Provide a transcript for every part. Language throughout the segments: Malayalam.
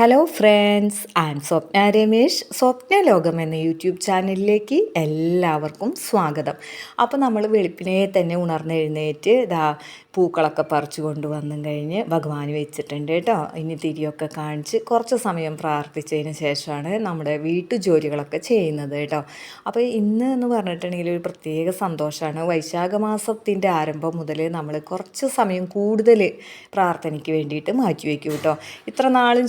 Hello friends and Swapna Ramesh Swapna ലോകം എന്ന യൂട്യൂബ് ചാനലിലേക്ക് എല്ലാവർക്കും സ്വാഗതം. അപ്പോൾ നമ്മൾ വെളുപ്പിനെ തന്നെ ഉണർന്നെഴുന്നേറ്റ് ഇതാ പൂക്കളൊക്കെ പറിച്ചു കൊണ്ടുവന്നും കഴിഞ്ഞ് ഭഗവാൻ വെച്ചിട്ടുണ്ട് കേട്ടോ ഇനി തിരിയൊക്കെ കാണിച്ച് കുറച്ച് സമയം പ്രാർത്ഥിച്ചതിന് ശേഷമാണ് നമ്മുടെ വീട്ടു ജോലികളൊക്കെ ചെയ്യുന്നത് കേട്ടോ അപ്പോൾ ഇന്ന് എന്ന് പറഞ്ഞിട്ടുണ്ടെങ്കിൽ ഒരു പ്രത്യേക സന്തോഷമാണ്. വൈശാഖ മാസത്തിന്റെ ആരംഭം മുതൽ നമ്മൾ കുറച്ച് സമയം കൂടുതൽ പ്രാർത്ഥനയ്ക്ക് വേണ്ടിയിട്ട് മാറ്റിവെക്കും കേട്ടോ ഇത്ര നാളും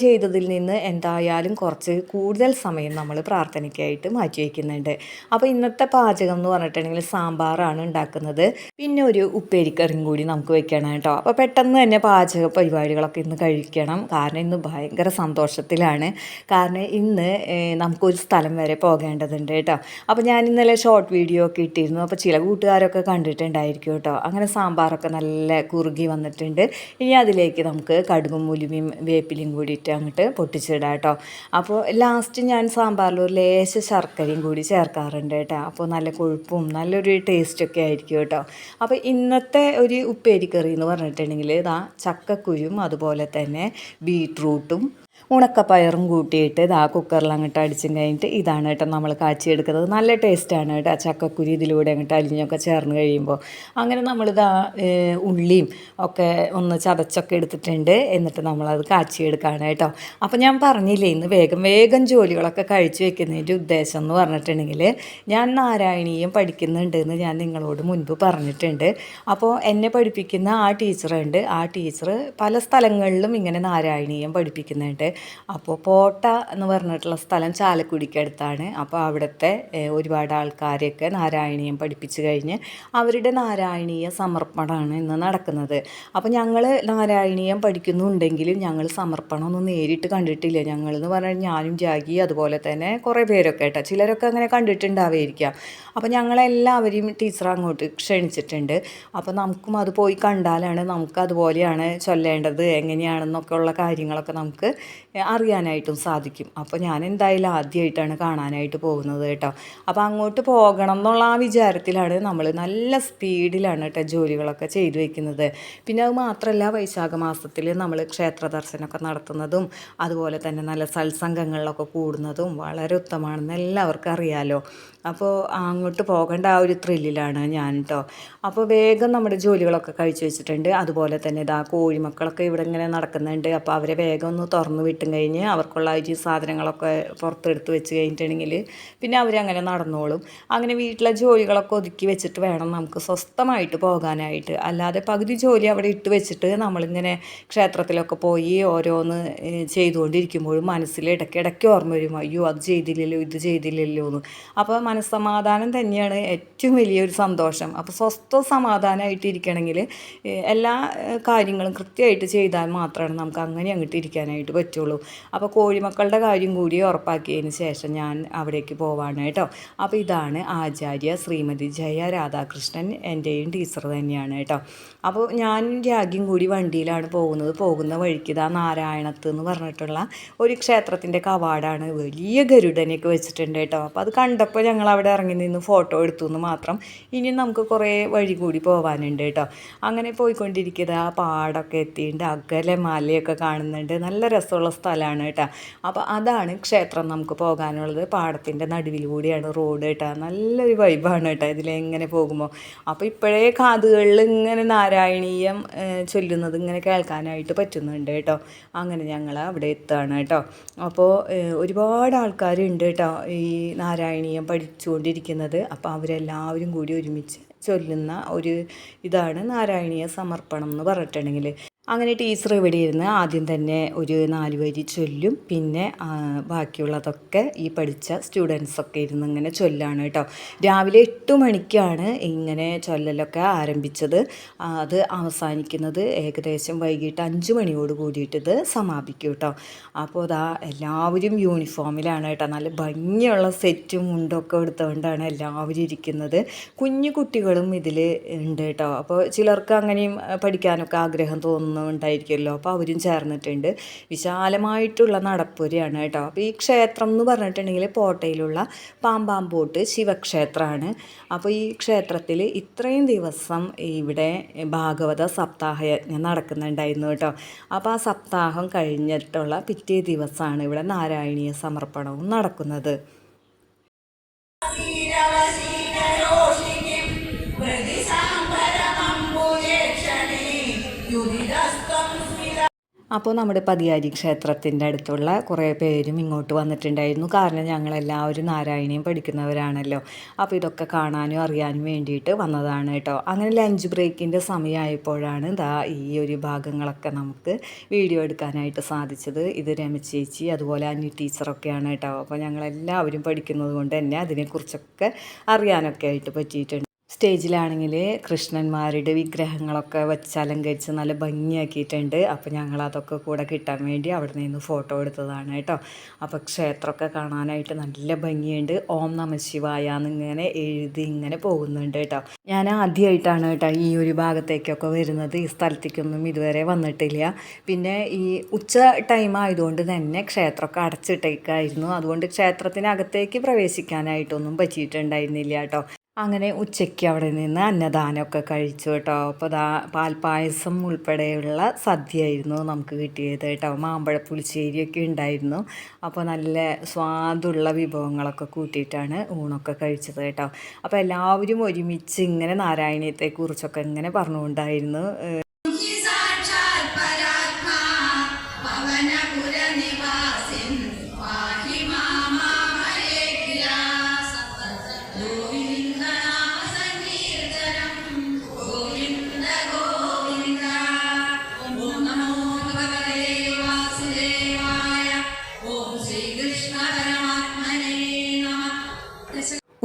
നിന്ന് എന്തായാലും കുറച്ച് കൂടുതൽ സമയം നമ്മൾ പ്രാർത്ഥനയ്ക്കായിട്ട് മാറ്റി വയ്ക്കുന്നുണ്ട്. അപ്പോൾ ഇന്നത്തെ പാചകം എന്ന് പറഞ്ഞിട്ടുണ്ടെങ്കിൽ സാമ്പാറാണ് ഉണ്ടാക്കുന്നത്. പിന്നെ ഒരു ഉപ്പേരിക്കറിയും കൂടി നമുക്ക് വെക്കണം കേട്ടോ. അപ്പോൾ പെട്ടെന്ന് തന്നെ പാചക പരിപാടികളൊക്കെ ഇന്ന് കഴിക്കണം. കാരണം ഇന്ന് ഭയങ്കര സന്തോഷത്തിലാണ്. കാരണം ഇന്ന് നമുക്കൊരു സ്ഥലം വരെ പോകേണ്ടതുണ്ട് കേട്ടോ. അപ്പോൾ ഞാൻ ഇന്നലെ ഷോർട്ട് വീഡിയോ ഒക്കെ ഇട്ടിരുന്നു. അപ്പോൾ ചില കൂട്ടുകാരൊക്കെ കണ്ടിട്ടുണ്ടായിരിക്കും കേട്ടോ. അങ്ങനെ സാമ്പാറൊക്കെ നല്ല കുറുകി വന്നിട്ടുണ്ട്. ഇനി അതിലേക്ക് നമുക്ക് കടുകും മുലിമയും വേപ്പിലയും കൂടിയിട്ട് അങ്ങോട്ട് പൊട്ടിച്ചിടാം കേട്ടോ. അപ്പോൾ ലാസ്റ്റ് ഞാൻ സാമ്പാറിൽ ഒരു ലേശ ശർക്കരയും കൂടി ചേർക്കാറുണ്ട് കേട്ടോ. അപ്പോൾ നല്ല കൊഴുപ്പും നല്ലൊരു ടേസ്റ്റൊക്കെ ആയിരിക്കും കേട്ടോ. അപ്പോൾ ഇന്നത്തെ ഒരു ഉപ്പേരിക്കറി എന്ന് പറഞ്ഞിട്ടുണ്ടെങ്കിൽ ഇതാ ചക്കക്കുരും അതുപോലെ തന്നെ ബീട്രൂട്ടും ഉണക്കപ്പയറും കൂട്ടിയിട്ട് ഇതാ കുക്കറിൽ അങ്ങോട്ട് അടിച്ചും കഴിഞ്ഞിട്ട് ഇതാണ് കേട്ടോ നമ്മൾ കാച്ചിയെടുക്കുന്നത്. നല്ല ടേസ്റ്റാണ് കേട്ടോ ചക്കക്കുരി ഇതിലൂടെ അങ്ങോട്ട് അലിഞ്ഞൊക്കെ ചേർന്ന് കഴിയുമ്പോൾ. അങ്ങനെ നമ്മളിതാ ഉള്ളിയും ഒക്കെ ഒന്ന് ചതച്ചൊക്കെ എടുത്തിട്ടുണ്ട്. എന്നിട്ട് നമ്മളത് കാച്ചിയെടുക്കുകയാണ് കേട്ടോ. അപ്പോൾ ഞാൻ പറഞ്ഞില്ലേ ഇന്ന് വേഗം വേഗം ജോലികളൊക്കെ കഴിച്ചു വെക്കുന്നതിന്റെ ഉദ്ദേശം എന്ന് പറഞ്ഞിട്ടുണ്ടെങ്കിൽ ഞാൻ നാരായണീയം പഠിക്കുന്നുണ്ട് എന്ന് ഞാൻ നിങ്ങളോട് മുൻപ് പറഞ്ഞിട്ടുണ്ട്. അപ്പോൾ എന്നെ പഠിപ്പിക്കുന്ന ആ ടീച്ചറുണ്ട്. ആ ടീച്ചർ പല സ്ഥലങ്ങളിലും ഇങ്ങനെ നാരായണീയം പഠിപ്പിക്കുന്നുണ്ട്. അപ്പോൾ പോട്ട എന്ന് പറഞ്ഞിട്ടുള്ള സ്ഥലം ചാലക്കുടിക്കടുത്താണ് അപ്പോൾ അവിടുത്തെ ഒരുപാട് ആൾക്കാരെയൊക്കെ നാരായണീയം പഠിപ്പിച്ച് കഴിഞ്ഞ് അവരുടെ നാരായണീയ സമർപ്പണമാണ് ഇന്ന് നടക്കുന്നത്. അപ്പോൾ ഞങ്ങൾ നാരായണീയം പഠിക്കുന്നുണ്ടെങ്കിലും ഞങ്ങൾ സമർപ്പണമൊന്നും നേരിട്ട് കണ്ടിട്ടില്ല. ഞങ്ങൾ എന്ന് പറഞ്ഞാൽ ഞാനും ജാഗി അതുപോലെ തന്നെ കുറേ പേരൊക്കെ കേട്ടോ ചിലരൊക്കെ അങ്ങനെ കണ്ടിട്ടുണ്ടാവുമായിരിക്കാം അപ്പോൾ ഞങ്ങളെല്ലാവരെയും ടീച്ചർ അങ്ങോട്ട് ക്ഷണിച്ചിട്ടുണ്ട്. അപ്പോൾ നമുക്കും അത് പോയി കണ്ടാലാണ് നമുക്ക് അതുപോലെയാണ് ചൊല്ലേണ്ടത് എങ്ങനെയാണെന്നൊക്കെ ഉള്ള കാര്യങ്ങളൊക്കെ നമുക്ക് അറിയാനായിട്ടും സാധിക്കും. അപ്പോൾ ഞാൻ എന്തായാലും ആദ്യമായിട്ടാണ് കാണാനായിട്ട് പോകുന്നത് കേട്ടോ. അപ്പോൾ അങ്ങോട്ട് പോകണം എന്നുള്ള ആ വിചാരത്തിലാണ് നമ്മൾ നല്ല സ്പീഡിലാണ് കേട്ടോ ജോലികളൊക്കെ ചെയ്തു വയ്ക്കുന്നത് പിന്നെ അത് മാത്രമല്ല വൈശാഖ മാസത്തിൽ നമ്മൾ ക്ഷേത്ര ദർശനമൊക്കെ നടത്തുന്നതും അതുപോലെ തന്നെ നല്ല സത്സംഗങ്ങളിലൊക്കെ കൂടുന്നതും വളരെ ഉത്തമമാണെന്ന് എല്ലാവർക്കും അറിയാലോ. അപ്പോൾ അങ്ങോട്ട് പോകേണ്ട ആ ഒരു ത്രില്ലിലാണ് ഞാൻ കേട്ടോ. അപ്പോൾ വേഗം നമ്മുടെ ജോലികളൊക്കെ കഴിച്ചു വെച്ചിട്ടുണ്ട്. അതുപോലെ തന്നെ ഇതാ കോഴിമക്കളൊക്കെ ഇവിടെ ഇങ്ങനെ നടക്കുന്നുണ്ട്. അപ്പോൾ അവരെ വേഗം ഒന്ന് തുറന്ന് വിട്ടും കഴിഞ്ഞ് അവർക്കുള്ള ഈ സാധനങ്ങളൊക്കെ പുറത്തെടുത്ത് വെച്ച് കഴിഞ്ഞിട്ടുണ്ടെങ്കിൽ പിന്നെ അവരങ്ങനെ നടന്നോളും. അങ്ങനെ വീട്ടിലെ ജോലികളൊക്കെ ഒതുക്കി വെച്ചിട്ട് വേണം നമുക്ക് സ്വസ്ഥമായിട്ട് പോകാനായിട്ട്. അല്ലാതെ പകുതി ജോലി അവിടെ ഇട്ട് വെച്ചിട്ട് നമ്മളിങ്ങനെ ക്ഷേത്രത്തിലൊക്കെ പോയി ഓരോന്ന് ചെയ്തുകൊണ്ടിരിക്കുമ്പോഴും മനസ്സിൽ ഇടയ്ക്ക് ഇടയ്ക്ക് ഓർമ്മ വരും. അയ്യോ അത് ചെയ്തില്ലല്ലോ ഇത് ചെയ്തില്ലല്ലോ എന്ന്. അപ്പോൾ മനസ്സമാധാനം തന്നെയാണ് ഏറ്റവും വലിയൊരു സന്തോഷം. അപ്പോൾ സ്വസ്ഥ സമാധാനമായിട്ട് ഇരിക്കണമെങ്കിൽ എല്ലാ കാര്യങ്ങളും കൃത്യമായിട്ട് ചെയ്താൽ മാത്രമാണ് നമുക്ക് അങ്ങനെ അങ്ങോട്ട് ഇരിക്കാനായിട്ട് പറ്റുള്ളൂ. അപ്പോൾ കോഴിമക്കളുടെ കാര്യം കൂടി ഉറപ്പാക്കിയതിന് ശേഷം ഞാൻ അവിടേക്ക് പോവാണ് കേട്ടോ. അപ്പോൾ ഇതാണ് ആചാര്യ ശ്രീമതി ജയ രാധാകൃഷ്ണൻ എന്റെയും ടീച്ചർ തന്നെയാണ് കേട്ടോ. അപ്പോൾ ഞാൻ രാഗ്യം കൂടി വണ്ടിയിലാണ് പോകുന്നത്. പോകുന്ന വഴിക്ക് ഇതാ നാരായണത്ത് എന്ന് പറഞ്ഞിട്ടുള്ള ഒരു ക്ഷേത്രത്തിന്റെ കവാടാണ്. വലിയ ഗരുഡനെയൊക്കെ വെച്ചിട്ടുണ്ട് കേട്ടോ. അപ്പോൾ അത് കണ്ടപ്പോൾ ഞങ്ങൾ അവിടെ ഇറങ്ങി നിന്ന് ഫോട്ടോ എടുത്തു എന്ന് മാത്രം. ഇനി നമുക്ക് കുറേ വഴി കൂടി പോകാനുണ്ട് കേട്ടോ. അങ്ങനെ പോയിക്കൊണ്ടിരിക്കുന്നത് ആ പാടൊക്കെ എത്തിയിട്ടുണ്ട്. അകലെ മലയൊക്കെ കാണുന്നുണ്ട്. നല്ല രസമുള്ള സ്ഥലമാണ് കേട്ടോ. അപ്പോൾ അതാണ് ക്ഷേത്രം നമുക്ക് പോകാനുള്ളത്. പാടത്തിന്റെ നടുവിലൂടെയാണ് റോഡ് കേട്ടോ. നല്ലൊരു വൈബാണ് കേട്ടോ ഇതിലെങ്ങനെ പോകുമ്പോൾ അപ്പോൾ ഇപ്പോഴേ കാതുകളിൽ ഇങ്ങനെ നാരായണീയം ചൊല്ലുന്നത് ഇങ്ങനെ കേൾക്കാനായിട്ട് പറ്റുന്നുണ്ട് കേട്ടോ. അങ്ങനെ ഞങ്ങൾ അവിടെ എത്തുകയാണ് കേട്ടോ. അപ്പോൾ ഒരുപാട് ആൾക്കാരുണ്ട് കേട്ടോ ഈ നാരായണീയം പഠിച്ചുകൊണ്ടിരിക്കുന്നത്. അപ്പോൾ അവരെല്ലാവരും കൂടി ഒരുമിച്ച് ചൊല്ലുന്ന ഒരു ഇതാണ് നാരായണീയ സമർപ്പണം എന്ന് പറഞ്ഞിട്ടുണ്ടെങ്കിൽ അങ്ങനെ ടീച്ചർ ഇവിടെ ഇരുന്ന് ആദ്യം തന്നെ ഒരു നാല് വരി ചൊല്ലും. പിന്നെ ബാക്കിയുള്ളതൊക്കെ ഈ പഠിച്ച സ്റ്റുഡൻസൊക്കെ ഇരുന്ന് ഇങ്ങനെ ചൊല്ലാണ് കേട്ടോ രാവിലെ എട്ട് മണിക്കാണ് ഇങ്ങനെ ചൊല്ലലൊക്കെ ആരംഭിച്ചത്. അത് അവസാനിക്കുന്നത് ഏകദേശം വൈകിട്ട് അഞ്ച് മണിയോട് കൂടിയിട്ട് ഇത് സമാപിക്കും കേട്ടോ അപ്പോൾ അതാ എല്ലാവരും യൂണിഫോമിലാണ് കേട്ടോ നല്ല ഭംഗിയുള്ള സെറ്റും മുണ്ടൊക്കെ എടുത്തുകൊണ്ടാണ് എല്ലാവരും ഇരിക്കുന്നത്. കുഞ്ഞു കുട്ടികളും ഇതിൽ ഉണ്ട് കേട്ടോ അപ്പോൾ ചിലർക്ക് അങ്ങനെയും പഠിക്കാനൊക്കെ ആഗ്രഹം തോന്നുന്നു. ഉണ്ടായിരിക്കുമല്ലോ അപ്പോൾ അവരും ചേർന്നിട്ടുണ്ട്. വിശാലമായിട്ടുള്ള നടപ്പുരയാണ് കേട്ടോ. അപ്പോൾ ഈ ക്ഷേത്രം എന്ന് പറഞ്ഞിട്ടുണ്ടെങ്കിൽ പോട്ടയിലുള്ള പാമ്പാമ്പോട്ട് ശിവക്ഷേത്രമാണ്. അപ്പോൾ ഈ ക്ഷേത്രത്തിൽ ഇത്രയും ദിവസം ഇവിടെ ഭാഗവത സപ്താഹയജ്ഞം നടക്കുന്നുണ്ടായിരുന്നു കേട്ടോ. അപ്പോൾ ആ സപ്താഹം കഴിഞ്ഞിട്ടുള്ള പിറ്റേ ദിവസമാണ് ഇവിടെ നാരായണീയ സമർപ്പണവും നടക്കുന്നത്. അപ്പോൾ നമ്മുടെ പതിയാരി ക്ഷേത്രത്തിന്റെ അടുത്തുള്ള കുറേ പേരും ഇങ്ങോട്ട് വന്നിട്ടുണ്ടായിരുന്നു. കാരണം ഞങ്ങളെല്ലാവരും നാരായണീയം പഠിക്കുന്നവരാണല്ലോ. അപ്പോൾ ഇതൊക്കെ കാണാനും അറിയാനും വേണ്ടിയിട്ട് വന്നതാണ് കേട്ടോ. അങ്ങനെ ലഞ്ച് ബ്രേക്കിന്റെ സമയമായപ്പോഴാണ് ദാ ഈ ഒരു ഭാഗങ്ങളൊക്കെ നമുക്ക് വീഡിയോ എടുക്കാനായിട്ട് സാധിച്ചത്. ഇത് രമചേച്ചി അതുപോലെ അന്യ ടീച്ചറൊക്കെയാണ് കേട്ടോ. അപ്പോൾ ഞങ്ങളെല്ലാവരും പഠിക്കുന്നത് കൊണ്ട് തന്നെ അതിനെക്കുറിച്ചൊക്കെ അറിയാനൊക്കെ ആയിട്ട് പറ്റിയിട്ടുണ്ട്. സ്റ്റേജിലാണെങ്കിൽ കൃഷ്ണന്മാരുടെ വിഗ്രഹങ്ങളൊക്കെ വെച്ച് അലങ്കരിച്ച് നല്ല ഭംഗിയാക്കിയിട്ടുണ്ട്. അപ്പോൾ ഞങ്ങൾ അതൊക്കെ കൂടെ കിട്ടാൻ വേണ്ടി അവിടെ നിന്ന് ഫോട്ടോ എടുത്തതാണ് കേട്ടോ. അപ്പോൾ ക്ഷേത്രമൊക്കെ കാണാനായിട്ട് നല്ല ഭംഗിയുണ്ട്. ഓം നമ ശിവായ എന്നിങ്ങനെ എഴുതി ഇങ്ങനെ പോകുന്നുണ്ട് കേട്ടോ. ഞാൻ ആദ്യമായിട്ടാണ് കേട്ടോ ഈ ഒരു ഭാഗത്തേക്കൊക്കെ വരുന്നത്. ഈ സ്ഥലത്തേക്കൊന്നും ഇതുവരെ വന്നിട്ടില്ല. പിന്നെ ഈ ഉച്ച ടൈം ആയതുകൊണ്ട് തന്നെ ക്ഷേത്രമൊക്കെ അടച്ചിട്ടേക്കായിരുന്നു. അതുകൊണ്ട് ക്ഷേത്രത്തിനകത്തേക്ക് പ്രവേശിക്കാനായിട്ടൊന്നും പറ്റിയിട്ടുണ്ടായിരുന്നില്ല കേട്ടോ. അങ്ങനെ ഉച്ചയ്ക്ക് അവിടെ നിന്ന് അന്നദാനമൊക്കെ കഴിച്ചു കേട്ടോ. അപ്പോൾ ദാ പാൽപ്പായസം ഉൾപ്പെടെയുള്ള സദ്യയായിരുന്നു നമുക്ക് കിട്ടിയത് കേട്ടോ. മാമ്പഴ പുളിശ്ശേരിയൊക്കെ ഉണ്ടായിരുന്നു. അപ്പോൾ നല്ല സ്വാദുള്ള വിഭവങ്ങളൊക്കെ കൂട്ടിയിട്ടാണ് ഊണൊക്കെ കഴിച്ചത് കേട്ടോ. അപ്പോൾ എല്ലാവരും ഒരുമിച്ച് ഇങ്ങനെ നാരായണീയത്തെക്കുറിച്ചൊക്കെ ഇങ്ങനെ പറഞ്ഞുകൊണ്ടായിരുന്നു.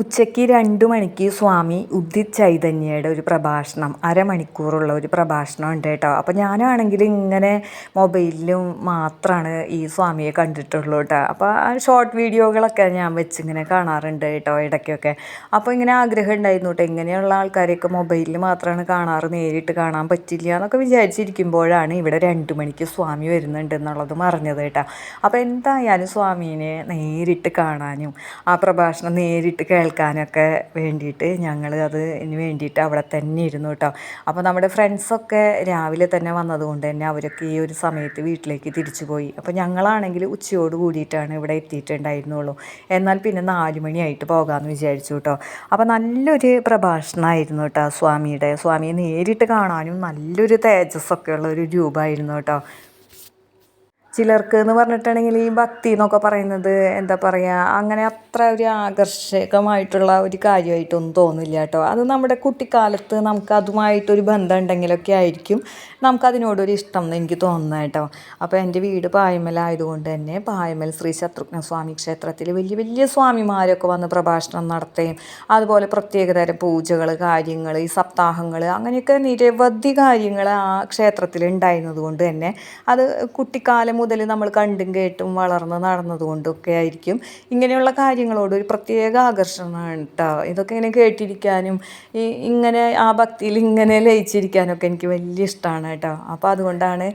ഉച്ചയ്ക്ക് രണ്ട് മണിക്ക് സ്വാമി ഉദിത് ചൈതന്യയുടെ ഒരു പ്രഭാഷണം അരമണിക്കൂറുള്ള ഒരു പ്രഭാഷണം ഉണ്ട് കേട്ടോ. അപ്പോൾ ഞാനാണെങ്കിൽ ഇങ്ങനെ മൊബൈലിലും മാത്രമാണ് ഈ സ്വാമിയെ കണ്ടിട്ടുള്ളൂ കേട്ടോ. അപ്പോൾ ആ ഷോർട്ട് വീഡിയോകളൊക്കെ ഞാൻ വെച്ച് ഇങ്ങനെ കാണാറുണ്ട് കേട്ടോ ഇടയ്ക്കൊക്കെ. അപ്പോൾ ഇങ്ങനെ ആഗ്രഹം ഉണ്ടായിരുന്നു കേട്ടോ ഇങ്ങനെയുള്ള ആൾക്കാരെയൊക്കെ മൊബൈലിൽ മാത്രമാണ് കാണാറ് നേരിട്ട് കാണാൻ പറ്റില്ല എന്നൊക്കെ വിചാരിച്ചിരിക്കുമ്പോഴാണ് ഇവിടെ രണ്ട് മണിക്ക് സ്വാമി വരുന്നുണ്ട് എന്നുള്ളതും അറിഞ്ഞത് കേട്ടോ. അപ്പോൾ എന്തായാലും സ്വാമീനെ നേരിട്ട് കാണാനും ആ പ്രഭാഷണം നേരിട്ട് കേൾക്കാനും കേൾക്കാനൊക്കെ വേണ്ടിയിട്ട് ഞങ്ങൾ അതിന് വേണ്ടിയിട്ട് അവിടെ തന്നെ ഇരുന്നു കേട്ടോ. അപ്പോൾ നമ്മുടെ ഫ്രണ്ട്സൊക്കെ രാവിലെ തന്നെ വന്നതുകൊണ്ട് തന്നെ അവരൊക്കെ ഈ ഒരു സമയത്ത് വീട്ടിലേക്ക് തിരിച്ചു പോയി. അപ്പോൾ ഞങ്ങളാണെങ്കിൽ ഉച്ചയോട് കൂടിയിട്ടാണ് ഇവിടെ എത്തിയിട്ടുണ്ടായിരുന്നുള്ളൂ. എന്നാൽ പിന്നെ നാല് മണിയായിട്ട് പോകാമെന്ന് വിചാരിച്ചു കേട്ടോ. അപ്പോൾ നല്ലൊരു പ്രഭാഷണമായിരുന്നു കേട്ടോ സ്വാമിയുടെ. സ്വാമിയെ നേരിട്ട് കാണാനും നല്ലൊരു തേജസ്സൊക്കെ ഉള്ള ഒരു രൂപമായിരുന്നു കേട്ടോ. ചിലർക്ക് എന്ന് പറഞ്ഞിട്ടുണ്ടെങ്കിൽ ഈ ഭക്തി എന്നൊക്കെ പറയുന്നത് എന്താ പറയുക അങ്ങനെ അത്ര ഒരു ആകർഷകമായിട്ടുള്ള ഒരു കാര്യമായിട്ടൊന്നും തോന്നില്ല കേട്ടോ. അത് നമ്മുടെ കുട്ടിക്കാലത്ത് നമുക്ക് അതുമായിട്ടൊരു ബന്ധം ഉണ്ടെങ്കിലൊക്കെ ആയിരിക്കും. നമുക്കതിനോടൊരു ഇഷ്ടം എന്ന് എനിക്ക് തോന്നുന്നത് കേട്ടോ. അപ്പോൾ എന്റെ വീട് പായമലായതുകൊണ്ട് തന്നെ പായമൽ ശ്രീ ശത്രുഘ്ന സ്വാമി ക്ഷേത്രത്തിൽ വലിയ വലിയ സ്വാമിമാരൊക്കെ വന്ന് പ്രഭാഷണം നടത്തുകയും അതുപോലെ പ്രത്യേകതരം പൂജകൾ കാര്യങ്ങൾ ഈ സപ്താഹങ്ങൾ അങ്ങനെയൊക്കെ നിരവധി കാര്യങ്ങൾ ആ ക്ഷേത്രത്തിൽ ഉണ്ടായിരുന്നത് കൊണ്ട് തന്നെ അത് കുട്ടിക്കാലം മുതൽ നമ്മൾ കണ്ടും കേട്ടും വളർന്ന് നടന്നതുകൊണ്ടൊക്കെ ആയിരിക്കും. ഇങ്ങനെയുള്ള കാര്യങ്ങളോട് ഒരു പ്രത്യേക ആകർഷണമാണ് കേട്ടോ. ഇതൊക്കെ ഇങ്ങനെ കേട്ടിരിക്കാനും ഈ ഇങ്ങനെ ആ ഭക്തിയിൽ ഇങ്ങനെ ലയിച്ചിരിക്കാനൊക്കെ എനിക്ക് വലിയ ഇഷ്ടമാണ്. കേട്ടോ. അപ്പോൾ അതുകൊണ്ടാണ്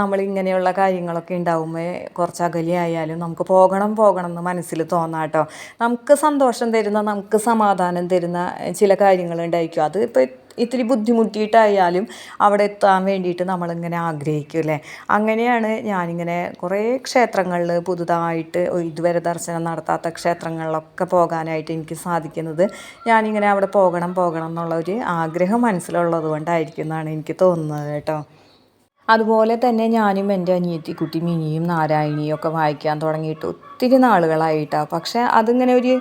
നമ്മൾ ഇങ്ങനെയുള്ള കാര്യങ്ങളൊക്കെ ഉണ്ടാവുമ്പോൾ കുറച്ച് അകലെയായാലും നമുക്ക് പോകണം പോകണം എന്ന് മനസ്സിൽ തോന്നാം കേട്ടോ. നമുക്ക് സന്തോഷം തരുന്ന നമുക്ക് സമാധാനം തരുന്ന ചില കാര്യങ്ങൾ ഉണ്ടായിരിക്കും. അത് ഇപ്പോൾ ഇത്തിരി ബുദ്ധിമുട്ടിയിട്ടായാലും അവിടെ എത്താൻ വേണ്ടിയിട്ട് നമ്മളിങ്ങനെ ആഗ്രഹിക്കും അല്ലേ? അങ്ങനെയാണ് ഞാനിങ്ങനെ കുറേ ക്ഷേത്രങ്ങളിൽ പുതുതായിട്ട് ഇതുവരെ ദർശനം നടത്താത്ത ക്ഷേത്രങ്ങളിലൊക്കെ പോകാനായിട്ട് എനിക്ക് സാധിക്കുന്നത് ഞാനിങ്ങനെ അവിടെ പോകണം പോകണം എന്നുള്ള ഒരു ആഗ്രഹം മനസ്സിലുള്ളത് കൊണ്ടായിരിക്കും എന്നാണ് എനിക്ക് തോന്നുന്നത് കേട്ടോ. അതുപോലെ തന്നെ ഞാനും എന്റെ അനിയത്തിക്കുട്ടി മിനിയും നാരായണിയും ഒക്കെ വായിക്കാൻ തുടങ്ങിയിട്ട് ഒത്തിരി നാളുകളായിട്ടാണ് പക്ഷേ അതിങ്ങനെ ഒരു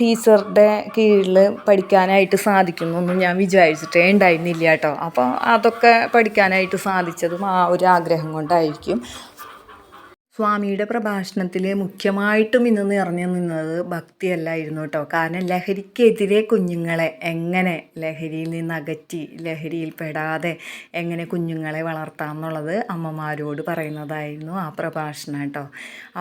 ടീച്ചറുടെ കീഴിൽ പഠിക്കാനായിട്ട് സാധിക്കുന്നൊന്നും ഞാൻ വിചാരിച്ചിട്ടേ ഉണ്ടായിരുന്നില്ല കേട്ടോ. അപ്പോൾ അതൊക്കെ പഠിക്കാനായിട്ട് സാധിച്ചതും ആ ഒരു ആഗ്രഹം കൊണ്ടായിരിക്കും. സ്വാമിയുടെ പ്രഭാഷണത്തിൽ മുഖ്യമായിട്ടും ഇന്ന് നിറഞ്ഞു നിന്നത് ഭക്തിയല്ലായിരുന്നു കേട്ടോ. കാരണം ലഹരിക്കെതിരെ കുഞ്ഞുങ്ങളെ എങ്ങനെ ലഹരിയിൽ നിന്ന് അകറ്റി ലഹരിയിൽ പെടാതെ എങ്ങനെ കുഞ്ഞുങ്ങളെ വളർത്താം എന്നുള്ളത് അമ്മമാരോട് പറയുന്നതായിരുന്നു ആ പ്രഭാഷണം കേട്ടോ.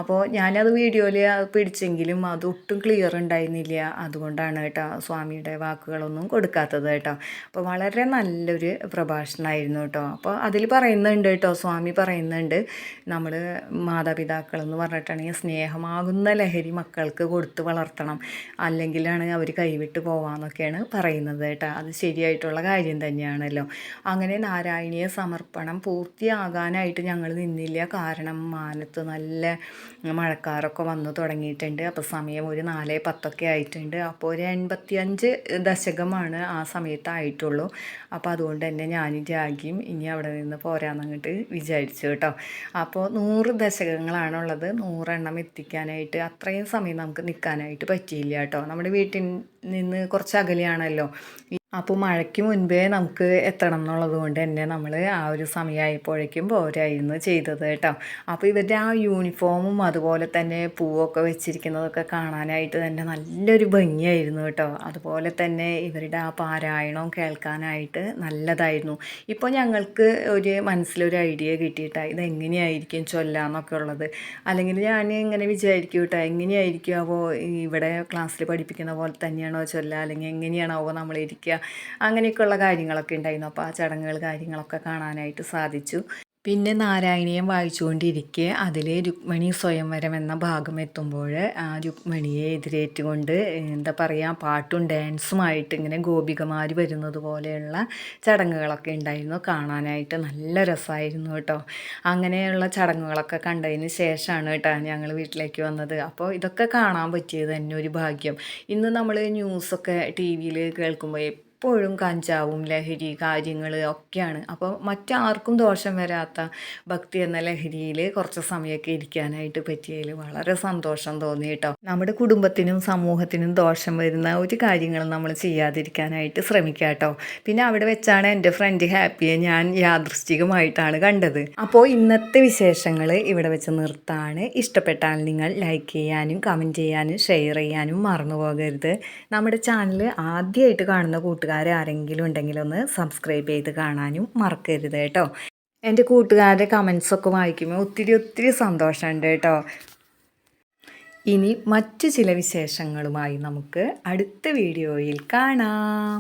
അപ്പോൾ ഞാനത് വീഡിയോയിൽ പിടിച്ചെങ്കിലും അത് ഒട്ടും ക്ലിയർ ഉണ്ടായിരുന്നില്ല. അതുകൊണ്ടാണ് കേട്ടോ സ്വാമിയുടെ വാക്കുകളൊന്നും കൊടുക്കാത്തത് കേട്ടോ. അപ്പോൾ വളരെ നല്ലൊരു പ്രഭാഷണമായിരുന്നു കേട്ടോ. അപ്പോൾ അതിൽ പറയുന്നുണ്ട് കേട്ടോ സ്വാമി പറയുന്നുണ്ട് നമ്മൾ മാതാപിതാക്കൾ എന്ന് പറഞ്ഞിട്ടുണ്ടെങ്കിൽ സ്നേഹമാകുന്ന ലഹരി മക്കൾക്ക് കൊടുത്ത് വളർത്തണം. അല്ലെങ്കിലാണ് അവർ കൈവിട്ട് പോവാന്നൊക്കെയാണ് പറയുന്നത് കേട്ടോ. അത് ശരിയായിട്ടുള്ള കാര്യം തന്നെയാണല്ലോ. അങ്ങനെ നാരായണീയ സമർപ്പണം പൂർത്തിയാകാനായിട്ട് ഞങ്ങൾ നിന്നില്ല. കാരണം മാനത്ത് നല്ല മഴക്കാരൊക്കെ വന്നു തുടങ്ങിയിട്ടുണ്ട്. അപ്പോൾ സമയം ഒരു നാല് പത്തൊക്കെ ആയിട്ടുണ്ട്. അപ്പോൾ ഒരു എൺപത്തിയഞ്ച് ദശകമാണ് ആ സമയത്തായിട്ടുള്ളൂ. അപ്പോൾ അതുകൊണ്ട് തന്നെ ഞാനും ജാഗിയും ഇനി അവിടെ നിന്ന് പോരാന്നങ്ങോട്ട് വിചാരിച്ചു കേട്ടോ. അപ്പോൾ നൂറ് ദശകങ്ങളാണുള്ളത് നൂറെണ്ണം എത്തിക്കാനായിട്ട് അത്രയും സമയം നമുക്ക് നിൽക്കാനായിട്ട് പറ്റിയില്ല കേട്ടോ. നമ്മുടെ വീട്ടിൽ നിന്ന് കുറച്ച് അകലെയാണല്ലോ. അപ്പോൾ മഴയ്ക്ക് മുൻപേ നമുക്ക് എത്തണം എന്നുള്ളത് കൊണ്ട് തന്നെ നമ്മൾ ആ ഒരു സമയമായപ്പോഴേക്കും പോരായിരുന്നു ചെയ്തത് കേട്ടോ. അപ്പോൾ ഇവരുടെ ആ യൂണിഫോമും അതുപോലെ തന്നെ പൂവൊക്കെ വെച്ചിരിക്കുന്നതൊക്കെ കാണാനായിട്ട് തന്നെ നല്ലൊരു ഭംഗിയായിരുന്നു കേട്ടോ. അതുപോലെ തന്നെ ഇവരുടെ ആ പാരായണവും കേൾക്കാനായിട്ട് നല്ലതായിരുന്നു. ഇപ്പോൾ ഞങ്ങൾക്ക് ഒരു മനസ്സിലൊരു ഐഡിയ കിട്ടിയിട്ടാണ് ഇതെങ്ങനെയായിരിക്കും ചൊല്ലാന്നൊക്കെ ഉള്ളത്. അല്ലെങ്കിൽ ഞാൻ ഇങ്ങനെ വിചാരിക്കും കേട്ടോ എങ്ങനെയായിരിക്കും അവോ ഇവിടെ ക്ലാസ്സിൽ പഠിപ്പിക്കുന്ന പോലെ തന്നെയാണോ ചൊല്ലുക അല്ലെങ്കിൽ എങ്ങനെയാണോ നമ്മൾ ഇരിക്കുക അങ്ങനെയൊക്കെയുള്ള കാര്യങ്ങളൊക്കെ ഉണ്ടായിരുന്നു. അപ്പോൾ ആ ചടങ്ങുകൾ കാര്യങ്ങളൊക്കെ കാണാനായിട്ട് സാധിച്ചു. പിന്നെ നാരായണീയം വായിച്ചുകൊണ്ടിരിക്കെ അതിൽ രുക്മിണി സ്വയംവരം എന്ന ഭാഗം എത്തുമ്പോൾ ആ രുക്മിണിയെ എതിരേറ്റുകൊണ്ട് എന്താ പറയുക പാട്ടും ഡാൻസുമായിട്ട് ഇങ്ങനെ ഗോപികമാർ വരുന്നത് പോലെയുള്ള ചടങ്ങുകളൊക്കെ ഉണ്ടായിരുന്നു. കാണാനായിട്ട് നല്ല രസമായിരുന്നു കേട്ടോ. അങ്ങനെയുള്ള ചടങ്ങുകളൊക്കെ കണ്ടതിന് ശേഷമാണ് കേട്ടോ ഞങ്ങൾ വീട്ടിലേക്ക് വന്നത്. അപ്പോൾ ഇതൊക്കെ കാണാൻ പറ്റിയത് തന്നെ ഒരു ഭാഗ്യം. ഇന്ന് നമ്മൾ ന്യൂസൊക്കെ ടി വിയിൽ കേൾക്കുമ്പോൾ എപ്പോഴും കഞ്ചാവും ലഹരി കാര്യങ്ങൾ ഒക്കെയാണ്. അപ്പോൾ മറ്റാർക്കും ദോഷം വരാത്ത ഭക്തി എന്ന ലഹരിയിൽ കുറച്ച് സമയമൊക്കെ ഇരിക്കാനായിട്ട് പറ്റിയതിൽ വളരെ സന്തോഷം തോന്നി കേട്ടോ. നമ്മുടെ കുടുംബത്തിനും സമൂഹത്തിനും ദോഷം വരുന്ന ഒരു കാര്യങ്ങളും നമ്മൾ ചെയ്യാതിരിക്കാനായിട്ട് ശ്രമിക്കുക കേട്ടോ. പിന്നെ അവിടെ വെച്ചാണ് എന്റെ ഫ്രണ്ട് ഹാപ്പിയെ ഞാൻ യാദൃശ്ചികമായിട്ടാണ് കണ്ടത്. അപ്പോൾ ഇന്നത്തെ വിശേഷങ്ങൾ ഇവിടെ വെച്ച് നിർത്താണ്. ഇഷ്ടപ്പെട്ടാൽ നിങ്ങൾ ലൈക്ക് ചെയ്യാനും കമന്റ് ചെയ്യാനും ഷെയർ ചെയ്യാനും മറന്നു പോകരുത്. നമ്മുടെ ചാനൽ ആദ്യമായിട്ട് കാണുന്ന കൂട്ടുകാർ കൂട്ടുകാർ ആരെങ്കിലും ഉണ്ടെങ്കിൽ ഒന്ന് സബ്സ്ക്രൈബ് ചെയ്ത് കാണാനും മറക്കരുത് കേട്ടോ. എന്റെ കൂട്ടുകാരുടെ കമൻസൊക്കെ വായിക്കുമ്പോൾ ഒത്തിരി ഒത്തിരി സന്തോഷമുണ്ട് കേട്ടോ. ഇനി മറ്റു ചില വിശേഷങ്ങളുമായി നമുക്ക് അടുത്ത വീഡിയോയിൽ കാണാം.